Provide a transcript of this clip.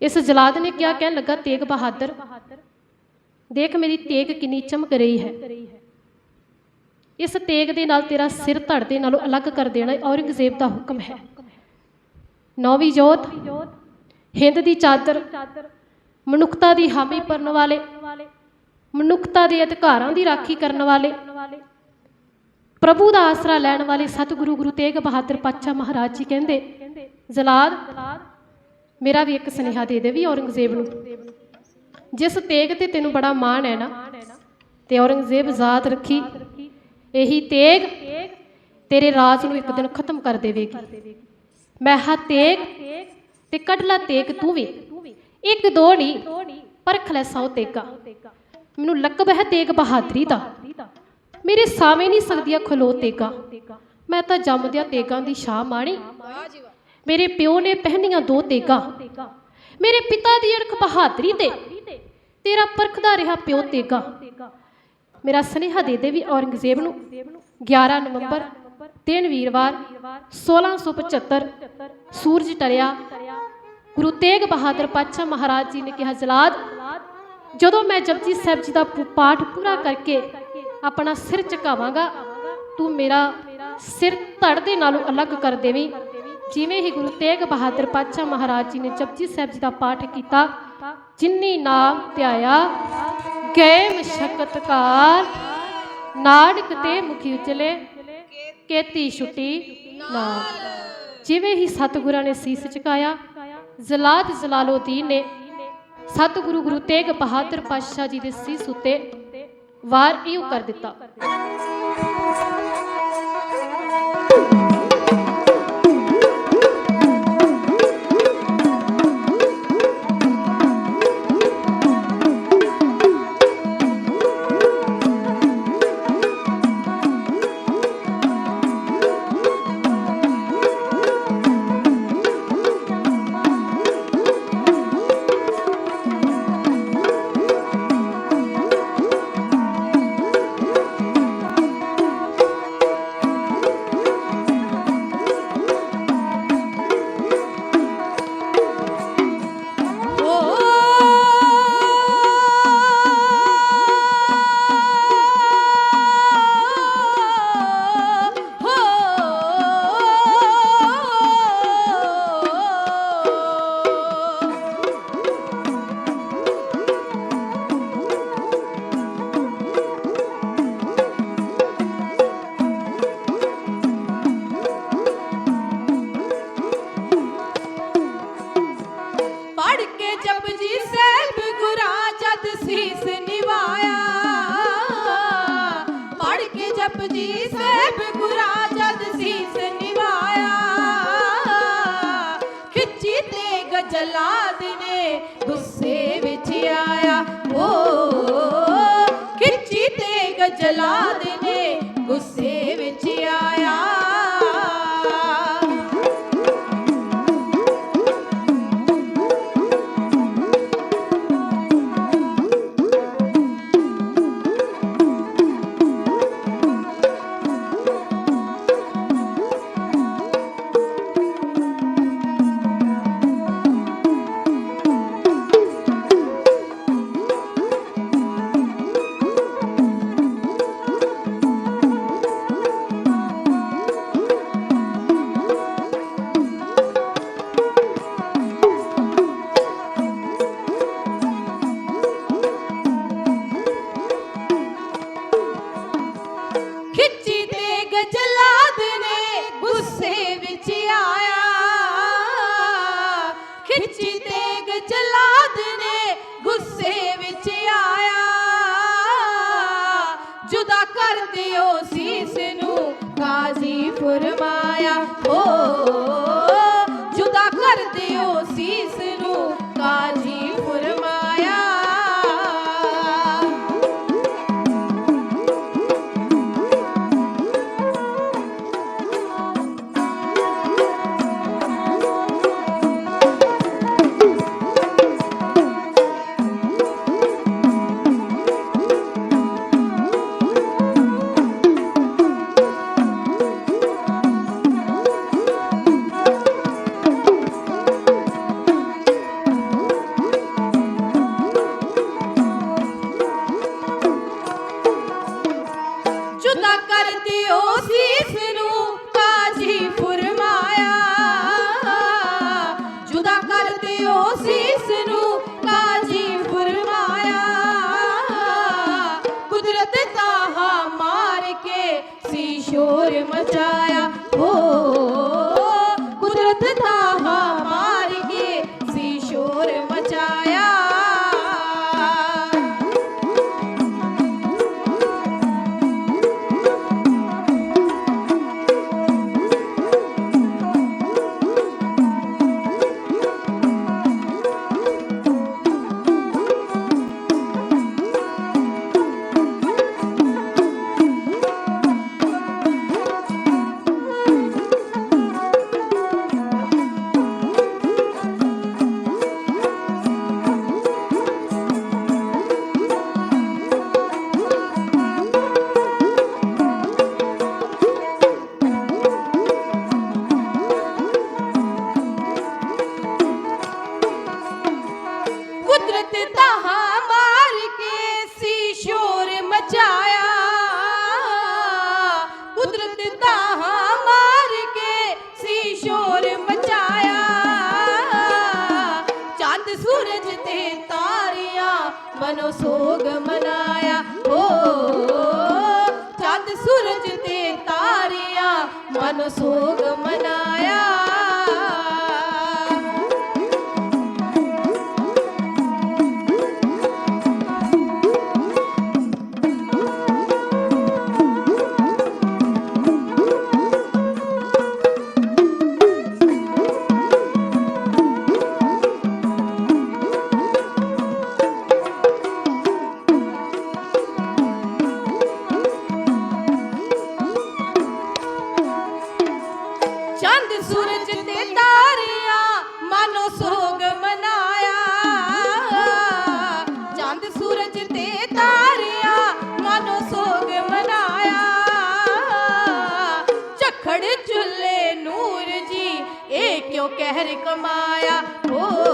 ਇਸ ਜਲਾਦ ਨੇ ਕਿਹਾ, ਕਹਿਣ ਲੱਗਾ, ਤੇਗ ਬਹਾਦਰ, ਦੇਖ ਮੇਰੀ ਤੇਗ ਕਿੰਨੀ ਚਮਕ ਰਹੀ ਹੈ। ਇਸ ਤੇਗ ਦੇ ਨਾਲ ਤੇਰਾ ਸਿਰ ਧੜ ਦੇ ਨਾਲੋਂ ਅਲੱਗ ਕਰ ਦੇਣਾ ਔਰੰਗਜ਼ੇਬ ਦਾ ਹੁਕਮ ਹੈ। ਨੌਵੀਂ ਜੋਤ, ਹਿੰਦ ਦੀ ਚਾਦਰ, ਮਨੁੱਖਤਾ ਦੀ ਹਾਮੀ ਭਰਨ ਵਾਲੇ, ਮਨੁੱਖਤਾ ਦੇ ਅਧਿਕਾਰਾਂ ਦੀ ਰਾਖੀ ਕਰਨ ਵਾਲੇ, ਪ੍ਰਭੂ ਦਾ ਆਸਰਾ ਲੈਣ ਵਾਲੇ ਸਤਿਗੁਰੂ ਗੁਰੂ ਤੇਗ ਬਹਾਦਰ ਪਾਤਸ਼ਾਹ ਮਹਾਰਾਜ ਜੀ ਕਹਿੰਦੇ, ਜ਼ਲਾਦ ਮੇਰਾ ਵੀ ਇੱਕ ਸੁਨੇਹਾ ਦੇ ਦੇ ਵੀ ਔਰੰਗਜ਼ੇਬ ਨੂੰ। ਜਿਸ ਤੇਗ ਤੇ ਤੈਨੂੰ ਬੜਾ ਮਾਣ ਹੈ ਨਾ, ਤੇ ਔਰੰਗਜ਼ੇਬ ਜ਼ਾਤ ਰੱਖੀ, ਇਹੀ ਤੇਗ ਤੇਰੇ ਰਾਜ ਨੂੰ ਇੱਕ ਦਿਨ ਖਤਮ ਕਰ ਦੇਵੇਗੀ। ਮੈਂ ਹਾਂ ਤੇਗ ਤੇ ਕੱਢ ਤੇਗ ਤੂੰ ਵੀ। ਇੱਕ ਦੋ ਨਹੀਂ, ਪਰਖ ਲੈ ਸੌ ਤੇਗਾ। ਮੈਨੂੰ ਲਕਬ ਹੈ ਤੇਗ ਬਹਾਦਰੀ ਦਾ। ਮੇਰੇ ਸਾਵੇਂ ਨਹੀਂ ਸਕਦੀਆਂ ਖਲੋ ਤੇਗਾ। ਮੈਂ ਤਾਂ ਜੰਮਦਿਆਂ ਤੇਗਾਂ ਦੀ ਸ਼ਾਹ ਮਾਣੀ। ਮੇਰੇ ਪਿਓ ਨੇ ਪਹਿਨੀਆਂ ਦੋ ਤੇਗਾ। ਮੇਰੇ ਪਿਤਾ ਦੀ ਅਣਖ ਬਹਾਦਰੀ ਤੇ ਤੇਰਾ ਪਰਖਦਾ ਰਿਹਾ ਪਿਓ ਤੇਗਾ। ਮੇਰਾ ਸੁਨੇਹਾ ਦੇ ਦੇ ਵੀ ਔਰੰਗਜ਼ੇਬ ਨੂੰ 11 ਨਵੰਬਰ ਦਿਨ ਵੀਰਵਾਰ 1675 ਸੂਰਜ ਟਰਿਆ ਗੁਰੂ ਤੇਗ ਬਹਾਦਰ ਪਾਤਸ਼ਾਹ ਮਹਾਰਾਜ ਜੀ ਨੇ ਕਿਹਾ, ਜਲਾਦ, ਜਦੋਂ ਮੈਂ ਜਪਜੀ ਸਾਹਿਬ ਜੀ ਦਾ ਪਾਠ ਪੂਰਾ ਕਰਕੇ ਆਪਣਾ ਸਿਰ ਝੁਕਾਵਾਂਗਾ, ਤੂੰ ਮੇਰਾ ਸਿਰ ਧੜ ਦੇ ਨਾਲੋਂ ਅਲੱਗ ਕਰ ਦੇਵੀਂ। ਜਿਵੇਂ ਹੀ ਗੁਰੂ ਤੇਗ ਬਹਾਦਰ ਪਾਤਸ਼ਾਹ ਮਹਾਰਾਜ ਜੀ ਨੇ ਜਪਜੀ ਸਾਹਿਬ ਜੀ ਦਾ ਪਾਠ ਕੀਤਾ ਜਿਨਨੀ ਨਾਮ ਧਿਆਇਆ ਗਏ ਮਸ਼ਕਤ ਕਾਲ ਤੇ ਮੁਖੀ ਉਚਲੇ ਕੇਤੀ ਛੁੱਟੀ ਨਾਮ। ਜਿਵੇਂ ਹੀ ਸਤਿਗੁਰਾਂ ਨੇ ਸੀਸ ਝੁਕਾਇਆ ਜ਼ਲਾਦ ਜ਼ਲਾਲੋਦੀਨ ਨੇ ਸਤਿਗੁਰੂ ਗੁਰੂ ਤੇਗ ਬਹਾਦਰ ਪਾਤਸ਼ਾਹ ਜੀ ਦੇ ਸੀਸ ਉੱਤੇ ਵਾਰ ਇਉ ਕਰ ਦਿੱਤਾ। ਜੀ ਜਪਜੀ ਗੁਰਾ ਜਦ ਸੀਸ ਨਿਵਾਇਆ, ਖਿੱਚੀ ਤੇ ਗਜਲਾਦ ਨੇ ਗੁੱਸੇ ਵਿੱਚ ਆਇਆ। ਓ, ਖਿੱਚੀ ਤੇ ਗਜਲਾਦ ਨੇ ਗੁੱਸੇ ਵਿੱਚ ਆਇਆ। ਦਿਓ ਸੀਸ ਨੂੰ ਕਾਜ਼ੀ ਫਰਮਾਇਆ। ਓ सी शोर मचाया हो ਪਾਵਨ ਮਨਾਇਆ ਓ ਚੰਦ ਸੂਰਜ ਤੇ ਤਾਰਿਆਂ ਮਨ ਸੋਗ ਮਨਾਇਆ ਕਹਿਰ ਕਮਾਇਆ ਓ